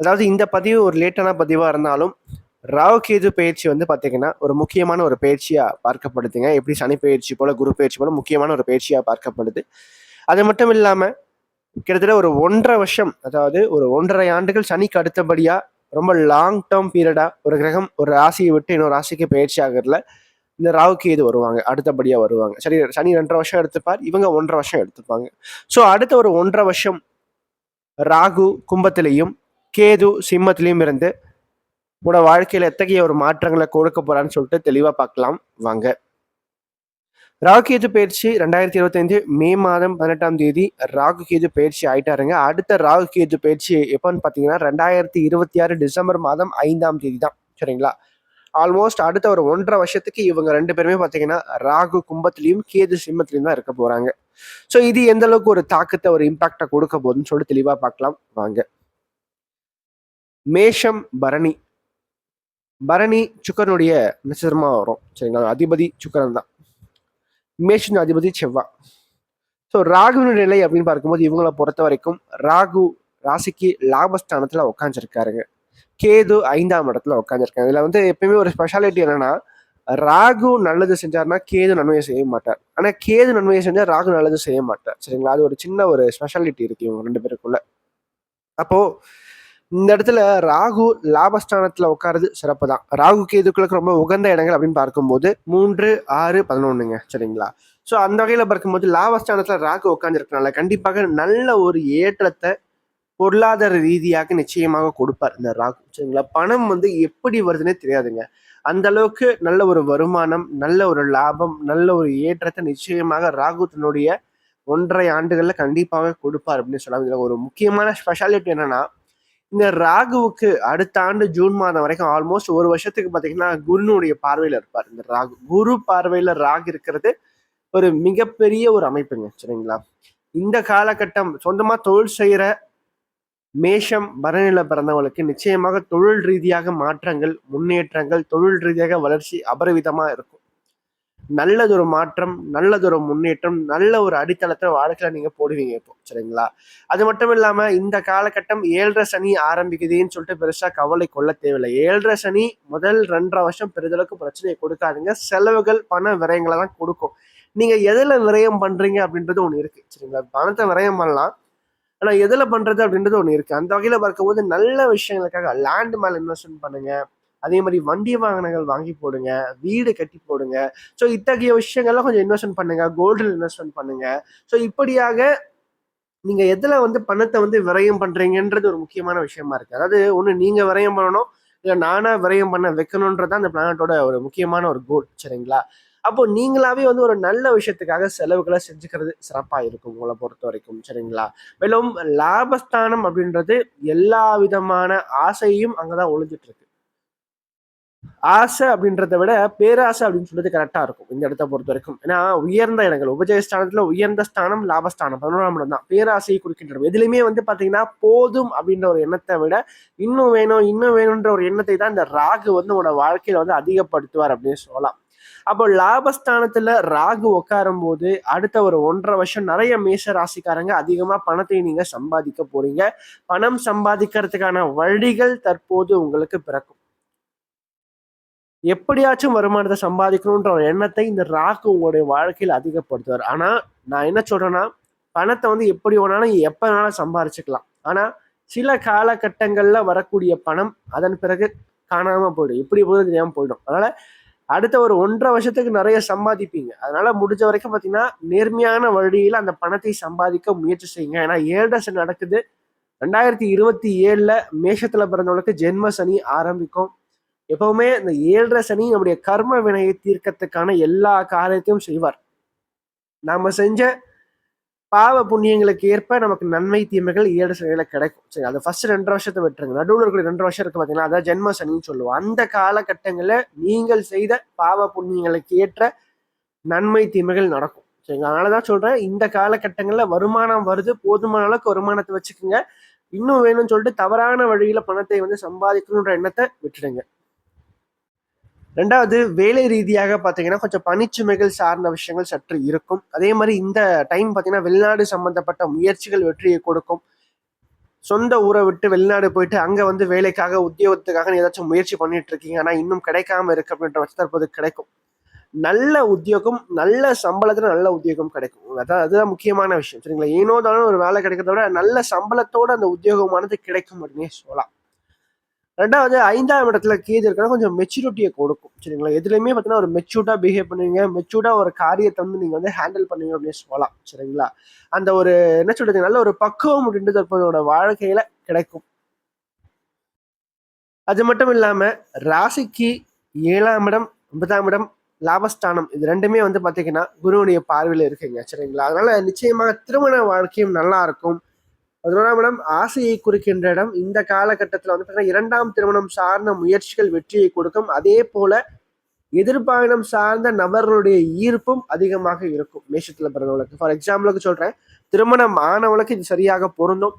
அதாவது இந்த பதிவு ஒரு லேட்டான பதிவாக இருந்தாலும் ராகுகேது பயிற்சி வந்து பார்த்தீங்கன்னா ஒரு முக்கியமான ஒரு பயிற்சியாக பார்க்கப்படுதுங்க. எப்படி சனி பயிற்சி போல் குரு பயிற்சி போல் முக்கியமான ஒரு பயிற்சியாக பார்க்கப்படுது. அது மட்டும் இல்லாமல் கிட்டத்தட்ட ஒரு ஒன்றரை வருஷம் அதாவது ஒரு ஒன்றரை ஆண்டுகள் சனிக்கு அடுத்தபடியாக ரொம்ப லாங் டேர்ம் பீரியடாக ஒரு கிரகம் ஒரு ராசியை விட்டு இன்னொரு ராசிக்கு பயிற்சி ஆகிறதுல இந்த ராவுக்கு இது வருவாங்க அடுத்தபடியாக வருவாங்க. சரி சனி ரெண்டரை வருஷம் எடுத்துப்பார் இவங்க ஒன்றரை வருஷம் எடுத்துப்பாங்க. ஸோ அடுத்த ஒரு ஒன்றரை வருஷம் ராகு கும்பத்திலையும் கேது சிம்மத்திலையும் இருந்து உங்களோட வாழ்க்கையில் எத்தகைய ஒரு மாற்றங்களை கொடுக்க போறான்னு சொல்லிட்டு தெளிவாக பார்க்கலாம். வாங்க. ராகு கேது பயிற்சி ரெண்டாயிரத்தி இருபத்தைந்து மே மாதம் பதினெட்டாம் தேதி ராகு கேது பயிற்சி ஆயிட்டாருங்க. அடுத்த ராகு கேது பயிற்சி எப்போன்னு பார்த்தீங்கன்னா ரெண்டாயிரத்தி இருபத்தி ஆறு டிசம்பர் மாதம் ஐந்தாம் தேதி தான். சரிங்களா? ஆல்மோஸ்ட் அடுத்த ஒரு ஒன்றரை வருஷத்துக்கு இவங்க ரெண்டு பேருமே பார்த்தீங்கன்னா ராகு கும்பத்திலையும் கேது சிம்மத்திலையும் தான் இருக்க போகிறாங்க ஸோ இது எந்த அளவுக்கு ஒரு தாக்கத்தை ஒரு இம்பாக்டை கொடுக்க போகுதுன்னு சொல்லிட்டு தெளிவாக பார்க்கலாம். வாங்க. மேஷம் பரணி. பரணி சுக்கரனுடைய நட்சத்திரமாக வரும். சரிங்களா? அதிபதி சுக்கரன் தான். மேஷன் அதிபதி செவ்வா. ஸோ ராகுவின் நிலை அப்படின்னு பார்க்கும்போது இவங்களை பொறுத்த வரைக்கும் ராகு ராசிக்கு லாபஸ்தானத்தில் உட்காந்துருக்காருங்க கேது ஐந்தாம் இடத்துல உட்காந்துருக்காங்க இதில் வந்து எப்பயுமே ஒரு ஸ்பெஷாலிட்டி என்னன்னா ராகு நல்லது செஞ்சாருன்னா கேது நன்மையை செய்ய மாட்டார். ஆனால் கேது நன்மையை செஞ்சால் ராகு நல்லது செய்ய மாட்டார். சரிங்களா? அது ஒரு சின்ன ஒரு ஸ்பெஷாலிட்டி இருக்கு இவங்க ரெண்டு பேருக்குள்ள. அப்போ இந்த இடத்துல ராகு லாபஸ்தானத்தில் உட்காரது சிறப்பு தான் ராகு கேதுக்களுக்கு ரொம்ப உகந்த இடங்கள் அப்படின்னு பார்க்கும்போது மூன்று ஆறு பதினொன்றுங்க சரிங்களா? ஸோ அந்த வகையில் பார்க்கும்போது லாபஸ்தானத்தில் ராகு உட்காந்துருக்கனால கண்டிப்பாக நல்ல ஒரு ஏற்றத்தை பொருளாதார ரீதியாக நிச்சயமாக கொடுப்பார் இந்த ராகு. சரிங்களா? பணம் வந்து எப்படி வருதுன்னே தெரியாதுங்க. அந்த அளவுக்கு நல்ல ஒரு வருமானம் நல்ல ஒரு லாபம் நல்ல ஒரு ஏற்றத்தை நிச்சயமாக ராகு தன்னுடைய ஒன்றரை ஆண்டுகளில் கண்டிப்பாக கொடுப்பார் அப்படின்னு சொல்லலாம். ஒரு முக்கியமான ஸ்பெஷாலிட்டி என்னன்னா இந்த ராகுவுக்கு அடுத்த ஆண்டு ஜூன் மாதம் வரைக்கும் ஆல்மோஸ்ட் ஒரு வருஷத்துக்கு பார்த்தீங்கன்னா குருனுடைய பார்வையில் இருப்பார். இந்த ராகு குரு பார்வையில் ராகு இருக்கிறது ஒரு மிகப்பெரிய ஒரு அமைப்புங்க சரிங்களா? இந்த காலகட்டம் சொந்தமாக தொழில் செய்கிற மேஷம் பரநில பிறந்தவங்களுக்கு நிச்சயமாக தொழில் ரீதியாக மாற்றங்கள் முன்னேற்றங்கள் தொழில் ரீதியாக வளர்ச்சி அபரிவிதமாக இருக்கும். நல்லதொரு மாற்றம் நல்லதொரு முன்னேற்றம் நல்ல ஒரு அடித்தளத்தை வாழ்க்கையில நீங்க போடுவீங்க இப்போ சரிங்களா? அது மட்டும் இல்லாம இந்த காலகட்டம் ஏழரை சனி ஆரம்பிக்குதுன்னு சொல்லிட்டு பெருசா கவலை கொள்ள தேவையில்லை. ஏழரை சனி முதல் ரெண்டரை வருஷம் பெரிதளவுக்கு பிரச்சனையை கொடுக்காதுங்க. செலவுகள் பண விரயங்களை தான் கொடுக்கும். நீங்க எதுல விரயம் பண்றீங்க அப்படின்றது ஒண்ணு இருக்கு சரிங்களா? பணத்தை விரயம் பண்ணலாம். ஆனா எதுல பண்றது அப்படின்றது ஒண்ணு இருக்கு. அந்த வகையில பார்க்கும்போது நல்ல விஷயங்களுக்காக லேண்ட் மேல இன்வெஸ்ட்மெண்ட் பண்ணுங்க. அதே மாதிரி வண்டி வாகனங்கள் வாங்கி போடுங்க வீடு கட்டி போடுங்க. ஸோ இத்தகைய விஷயங்கள்லாம் கொஞ்சம் இன்வெஸ்ட்மெண்ட் பண்ணுங்க கோல்டில் இன்வெஸ்ட்மெண்ட் பண்ணுங்க. ஸோ இப்படியாக நீங்க எதுல வந்து பணத்தை வந்து விரயம் பண்றீங்கன்றது ஒரு முக்கியமான விஷயமா இருக்கு. அதாவது ஒன்று நீங்க விரயம் பண்ணணும் இல்லை நானா விரயம் பண்ண வைக்கணுன்றது அந்த பிளானட்டோட ஒரு முக்கியமான ஒரு கோல் சரிங்களா? அப்போ நீங்களாவே வந்து ஒரு நல்ல விஷயத்துக்காக செலவுகளை செஞ்சுக்கிறது சிறப்பா இருக்கும் உங்களை பொறுத்த வரைக்கும் சரிங்களா? மேலும் லாபஸ்தானம் அப்படின்றது எல்லா விதமான ஆசையும் அங்கதான் ஒழிஞ்சிட்டு இருக்கு. ஆசை அப்படின்றத விட பேராசை அப்படின்னு சொல்றது கரெக்டா இருக்கும் இந்த இடத்த பொறுத்த வரைக்கும். ஏன்னா உயர்ந்த இடங்கள் உபஜயஸ்தானத்துல உயர்ந்த ஸ்தானம் லாபஸ்தானம் பதினோராம் இடம் தான். பேராசையை குறிக்கின்றது. எதுலையுமே வந்து பாத்தீங்கன்னா போதும் அப்படின்ற ஒரு எண்ணத்தை விட இன்னும் வேணும் இன்னும் வேணும்ன்ற ஒரு எண்ணத்தை தான் இந்த ராகு வந்து உங்களோட வாழ்க்கையில வந்து அதிகப்படுத்துவார் அப்படின்னு சொல்லலாம். அப்போ லாபஸ்தானத்துல ராகு உட்காரும் போது அடுத்த ஒரு ஒன்றரை வருஷம் நிறைய மேஷ ராசிக்காரங்க அதிகமா பணத்தை நீங்க சம்பாதிக்க போறீங்க. பணம் சம்பாதிக்கிறதுக்கான வழிகள் தற்போது உங்களுக்கு பிறக்கும். எப்படியாச்சும் வருமானத்தை சம்பாதிக்கணுன்ற ஒரு எண்ணத்தை இந்த ராக்கு உங்களுடைய வாழ்க்கையில் அதிகப்படுத்துவார். ஆனால் நான் என்ன சொல்கிறேன்னா பணத்தை வந்து எப்படி வேணாலும் எப்போ வேணாலும் சம்பாதிச்சுக்கலாம் ஆனால் சில காலகட்டங்களில் வரக்கூடிய பணம் அதன் பிறகு காணாமல் போயிடும். இப்படி போது தெரியாமல் போயிடும். அதனால் அடுத்த ஒரு ஒன்றரை வருஷத்துக்கு நிறைய சம்பாதிப்பீங்க. அதனால முடிஞ்ச வரைக்கும் பார்த்தீங்கன்னா நேர்மையான வழியில் அந்த பணத்தை சம்பாதிக்க முயற்சி செய்யுங்க. ஏன்னா ஏழரை நடக்குது. ரெண்டாயிரத்தி இருபத்தி ஏழில் மேஷத்தில் பிறந்தவங்களுக்கு ஜென்ம சனி ஆரம்பிக்கும். எப்பவுமே இந்த ஏழரை சனி நம்முடைய கர்ம வினையை தீர்க்கத்துக்கான எல்லா காரியத்தையும் செய்வார். நாம செஞ்ச பாவ புண்ணியங்களுக்கு ஏற்ப நமக்கு நன்மை தீமைகள் ஏழு சனியில கிடைக்கும். சரி அது ஃபர்ஸ்ட் ரெண்டு வருஷத்தை விட்டுருங்க. நடுவில் இருக்கிற ரெண்டு வருஷம் இருக்கு பார்த்தீங்கன்னா அதான் ஜென்ம சனின்னு சொல்லுவோம். அந்த காலகட்டங்களில் நீங்கள் செய்த பாவ புண்ணியங்களுக்கு ஏற்ற நன்மை தீமைகள் நடக்கும். சரிங்களா அதனால தான் சொல்றேன். இந்த காலகட்டங்களில் வருமானம் வருது. போதுமான அளவுக்கு வருமானத்தை வச்சுக்கோங்க. இன்னும் வேணும்னு சொல்லிட்டு தவறான வழியில பணத்தை வந்து சம்பாதிக்கணுன்ற எண்ணத்தை விட்டுடுங்க. ரெண்டாவது வேலை ரீதியாக பார்த்தீங்கன்னா கொஞ்சம் பணிச்சுமைகள் சார்ந்த விஷயங்கள் சற்று இருக்கும். அதே மாதிரி இந்த டைம் பார்த்தீங்கன்னா வெளிநாடு சம்பந்தப்பட்ட முயற்சிகள் வெற்றியை கொடுக்கும். சொந்த ஊரை விட்டு வெளிநாடு போயிட்டு அங்கே வந்து வேலைக்காக உத்தியோகத்துக்காக ஏதாச்சும் முயற்சி பண்ணிட்டு இருக்கீங்க. ஆனால் இன்னும் கிடைக்காம இருக்கு அப்படின்ற பட்சத்தில் தற்போது கிடைக்கும். நல்ல உத்தியோகம் நல்ல சம்பளத்தில் நல்ல உத்தியோகம் கிடைக்கும். அதான் அதுதான் முக்கியமான விஷயம். சரிங்களா? ஏனோ தானோ ஒரு வேலை கிடைக்கிறத விட நல்ல சம்பளத்தோட அந்த உத்தியோகமானது கிடைக்கும் அப்படின்னே சொல்லலாம். ரெண்டாவது ஐந்தாம் இடத்துல கேது இருக்கிற கொஞ்சம் மெச்சூரிட்டியை கொடுக்கும். சரிங்களா? எதுலையுமே பார்த்தீங்கன்னா ஒரு மெச்சூர்டாக பிஹேவ் பண்ணுவீங்க. மெச்சூர்டாக ஒரு காரியத்தை வந்து நீங்கள் வந்து ஹேண்டில் பண்ணுவீங்க அப்படின்னு சொல்லலாம். சரிங்களா? அந்த ஒரு என்ன சொல்றது? நல்ல ஒரு பக்குவம் அப்படின்றது தற்போதோட வாழ்க்கையில கிடைக்கும். அது மட்டும் இல்லாம ராசிக்கு ஏழாம் இடம் ஒன்பதாம் இடம் லாபஸ்தானம் இது ரெண்டுமே வந்து பார்த்தீங்கன்னா குருவுடைய பார்வையில் இருக்குங்க. சரிங்களா? அதனால நிச்சயமாக திருமண வாழ்க்கையும் நல்லா இருக்கும். பதினோராம் இடம் ஆசையை குறிக்கின்ற இடம். இந்த காலகட்டத்தில் வந்து பார்த்தீங்கன்னா இரண்டாம் திருமணம் சார்ந்த முயற்சிகள் வெற்றியை கொடுக்கும். அதே போல எதிர்பாயணம் சார்ந்த நபர்களுடைய ஈர்ப்பும் அதிகமாக இருக்கும். மேஷத்தில் பிறந்தவங்களுக்கு. ஃபார் எக்ஸாம்பிளுக்கு சொல்கிறேன் திருமணம் ஆனவளுக்கு இது சரியாக பொருந்தும்.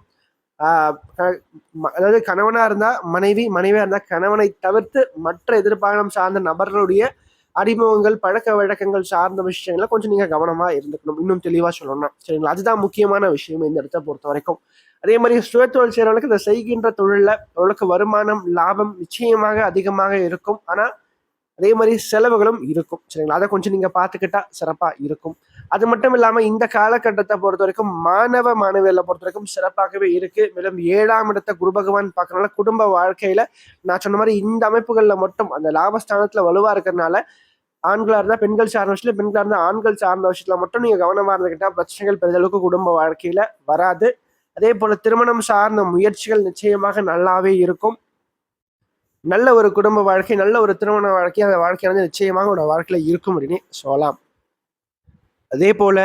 அதாவது கணவனாக இருந்தால் மனைவி மனைவியாக இருந்தால் கணவனை தவிர்த்து மற்ற எதிர்பாயணம் சார்ந்த நபர்களுடைய அறிமுகங்கள் பழக்க வழக்கங்கள் சார்ந்த விஷயங்களை கொஞ்சம் நீங்கள் கவனமாக இருந்துக்கணும். இன்னும் தெளிவாக சொல்லணும் சரிங்களா? அதுதான் முக்கியமான விஷயம் இந்த இடத்த பொறுத்த வரைக்கும். அதே மாதிரி சுயத்தொழில் செய்கிறவங்களுக்கு இந்த செய்கின்ற தொழிலில் அவர்களுக்கு வருமானம் லாபம் நிச்சயமாக அதிகமாக இருக்கும். ஆனால் அதே மாதிரி செலவுகளும் இருக்கும். சரிங்களா? அதை கொஞ்சம் நீங்கள் பார்த்துக்கிட்டா சிறப்பாக இருக்கும். அது மட்டும் இல்லாமல் இந்த காலகட்டத்தை பொறுத்த வரைக்கும் மாணவ மாணவிகளை பொறுத்த வரைக்கும் சிறப்பாகவே இருக்கு. மேலும் ஏழாம் இடத்த குரு பகவான் பார்க்கறனால குடும்ப வாழ்க்கையில நான் சொன்ன மாதிரி இந்த அமைப்புகளில் மட்டும் அந்த லாபஸ்தானத்தில் வலுவாக இருக்கிறதுனால ஆண்களாக இருந்தால் பெண்கள் சார்ந்த விஷயத்தில் பெண்களாக இருந்தால் ஆண்கள் சார்ந்த விஷயத்தில் மட்டும் நீங்கள் கவனமாக இருந்துக்கிட்டால் பிரச்சனைகள் பெரிதளவுக்கு குடும்ப வாழ்க்கையில் வராது. அதே போல் திருமணம் சார்ந்த முயற்சிகள் நிச்சயமாக நல்லாவே இருக்கும். நல்ல ஒரு குடும்ப வாழ்க்கை நல்ல ஒரு திருமண வாழ்க்கை அந்த வாழ்க்கை வந்து நிச்சயமாக உங்களோட வாழ்க்கையில் இருக்கும் அப்படின்னு சொல்லலாம். அதே போல்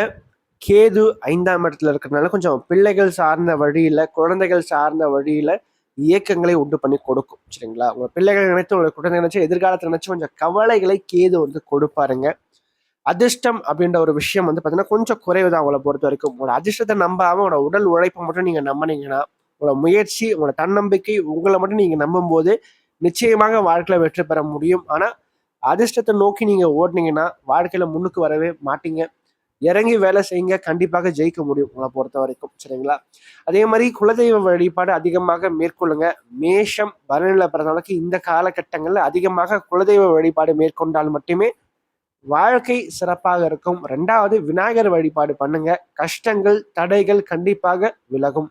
கேது ஐந்தாம் இடத்துல இருக்கிறதுனால கொஞ்சம் பிள்ளைகள் சார்ந்த வழியில் குழந்தைகள் சார்ந்த வழியில் இயக்கங்களை உண்டு பண்ணி கொடுக்கும் சரிங்களா? உங்க பிள்ளைகள் நினைத்து உங்களை குழந்தை நினைச்சு எதிர்காலத்தில் நினைச்சு கொஞ்சம் கவலைகளை கேது வந்து கொடுப்பாருங்க. அதிர்ஷ்டம் அப்படின்ற ஒரு விஷயம் வந்து பார்த்தீங்கன்னா கொஞ்சம் குறைவு தான் உங்களை பொறுத்த வரைக்கும். உங்களோட அதிர்ஷ்டத்தை நம்பாம உங்களோட உடல் உழைப்பை மட்டும் நீங்க நம்பினீங்கன்னா உங்களோட முயற்சி உங்களோட தன்னம்பிக்கை உங்களை மட்டும் நீங்க நம்பும் போது நிச்சயமாக வாழ்க்கையில வெற்றி பெற முடியும். ஆனா அதிர்ஷ்டத்தை நோக்கி நீங்க ஓடினீங்கன்னா வாழ்க்கையில முன்னுக்கு வரவே மாட்டீங்க. இறங்கி வேலை செய்யுங்க கண்டிப்பாக ஜெயிக்க முடியும் உங்களை பொறுத்த வரைக்கும் சரிங்களா? அதே மாதிரி குலதெய்வ வழிபாடு அதிகமாக மேற்கொள்ளுங்க. மேஷம் பரநில பிறந்தவளுக்கு இந்த காலகட்டங்களில் அதிகமாக குலதெய்வ வழிபாடு மேற்கொண்டால் மட்டுமே வாழ்க்கை சிறப்பாக இருக்கும். ரெண்டாவது விநாயகர் வழிபாடு பண்ணுங்க. கஷ்டங்கள் தடைகள் கண்டிப்பாக விலகும்.